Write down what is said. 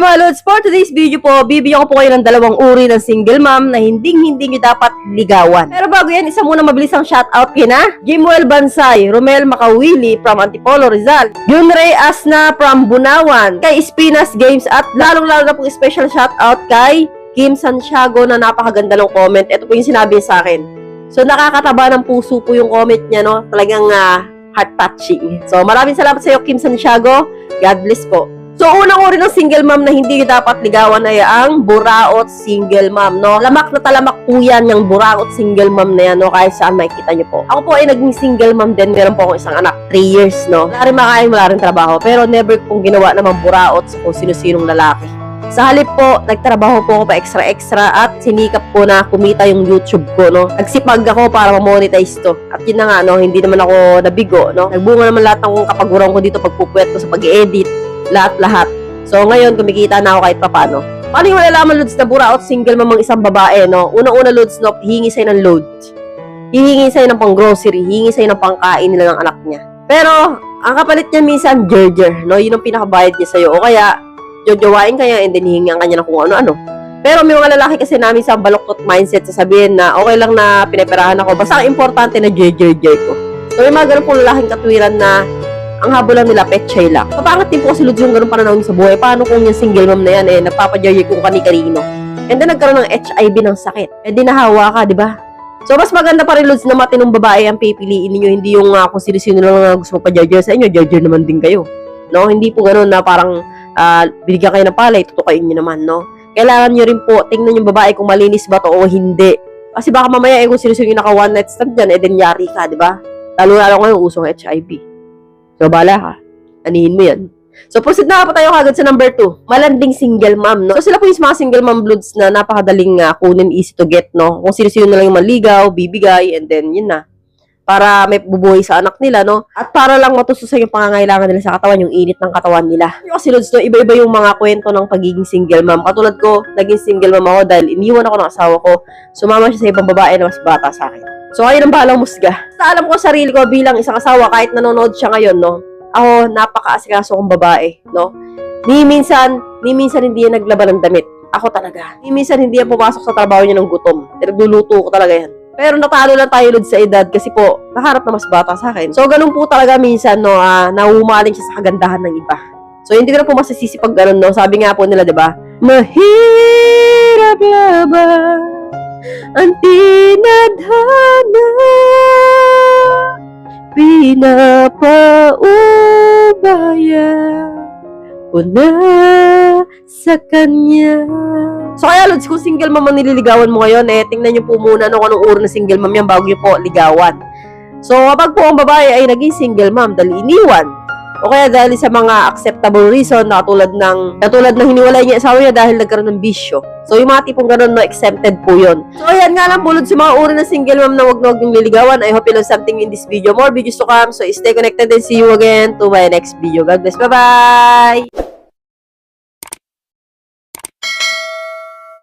mga Lods, for today's video po, bibigyan ko po kayo ng dalawang uri ng single mom na hindi-hindi nyo dapat ligawan. Pero bago yan, isa muna mabilis ang shoutout kina Jimuel Bansay, Romel Makawili from Antipolo, Rizal, Yunrey Asna from Bunawan, kay Espinas Games at lalong-lalo na pong special shoutout kay Kim Santiago na napakaganda ng comment. Ito po yung sinabi sa akin. So nakakataba ng puso po yung comment niya, no? Talagang ah, heart-touching. So maraming salamat sa iyo, Kim Santiago. God bless po. So, unang uri ng single mom na hindi dapat ligawan ay ang buraot single mom, no? Lamak na talamak po yan, yung buraot single mom na yan, no? Kahit saan makikita niyo po. Ako po ay naging single mom din, meron po akong isang anak, 3 years, no? Wala rin makain, wala rin trabaho, pero never pong ginawa naman buraot kung sino-sinong lalaki. Sa halip po, nagtrabaho po ako pa extra-extra at sinikap ko na kumita yung YouTube ko, no? Nagsipag ako para ma-monetize to. At yun na nga, no? Hindi naman ako nabigo, no? Nagbunga naman lahat ng kapagurang ko dito pagpupuwet ko sa pag-edit lahat-lahat. So, ngayon, kumikita na ako kahit papano. Paano yung malalaman, Lods, na buraot single mamang isang babae, no? Una-una, Lods, no? Hihingi sa'yo ng load. Hihingi sa'yo ng pang-grocery. Hihingi sa'yo ng pangkain nila ng anak niya. Pero, ang kapalit niya minsan, jerjer, no? Yun ang pinakabayad niya sa'yo. O kaya, jojowain kaya and then hihingi ka niya ng kung ano-ano. Pero may mga lalaki kasi namin sa baloktot mindset sasabihin na okay lang na pinaperahan ako. Basta ang importante na jerjer ko. So, may mga ganun pong lalaking katwiran na ang habol lang nila, petchay lang. Kapangat din po kasi Lods yung ganun pananaw niya sa buhay. Paano kung yung single mom na yan, eh, nagpapajoy kung kani-kanino. And then nagkaroon ng HIV ng sakit. Eh, di nahawa ka, di ba? So, mas maganda pa rin, Lods, na matinong babae ang pipiliin ninyo. Hindi yung uh, kung sino-sino lang na gusto pa sa inyo, judge naman din kayo. No? Hindi po ganun na parang ah, binigyan kayo ng palay, tutukain nyo naman, no? Kailangan nyo rin po, tingnan yung babae kung malinis ba to o hindi. Kasi baka mamaya, eh, kung sino-sino yung naka one night stand dyan, eh, then yari ka, di ba? Lalo-lalo ngayon, usong HIV. So, bala ka. Anihin mo yan. So, proceed na pa tayo kagad sa number 2. Malanding single mom, no? So, sila po yung mga single mom bloods na napakadaling uh, kunin, easy to get, no? Kung sino-sino na lang yung maligaw, bibigay, and then, yun na. Para may bubuhay sa anak nila, no? At para lang matustusan yung pangangailangan nila sa katawan, yung init ng katawan nila. Yung kasi, Lods, no, iba-iba yung mga kwento ng pagiging single mom. Katulad ko, naging single mom ako dahil iniwan ako ng asawa ko. Sumama siya sa ibang babae na mas bata sa akin. So, ayun ang bahalang musga. Basta alam ko sa sarili ko bilang isang asawa, kahit nanonood siya ngayon, no? Ako, napaka-asikaso kong babae, no? Ni minsan, ni minsan hindi yan naglaban ng damit. Ako talaga. Ni minsan hindi yan pumasok sa trabaho niya ng gutom. Nagluluto ko talaga yan. Pero natalo lang tayo Lod, sa edad kasi po, nakarap na mas bata sa akin. So, ganun po talaga minsan, no, ah, naumaling siya sa kagandahan ng iba. So, hindi ko na po masisisi pag ganun, no. Sabi nga po nila, di ba? Mahirap laban ang tinadhana pinapaubaya ko na sa kanya. So kaya Lods, kung single mom ang nililigawan mo ngayon, eh, tingnan nyo po muna no, kung anong uri na single mom yan bago nyo po ligawan. So kapag po ang babae ay naging single mom dahil iniwan, o kaya dahil sa mga acceptable reason na katulad ng katulad ng hiniwalay niya asawa niya dahil nagkaroon ng bisyo. So yung mga tipong ganun no exempted po yun. So ayan nga lang bulod sa mga uri ng single mom na wag na wag yung liligawan. I hope you learned something in this video. More videos to come. So stay connected and see you again to my next video. God bless. Bye-bye!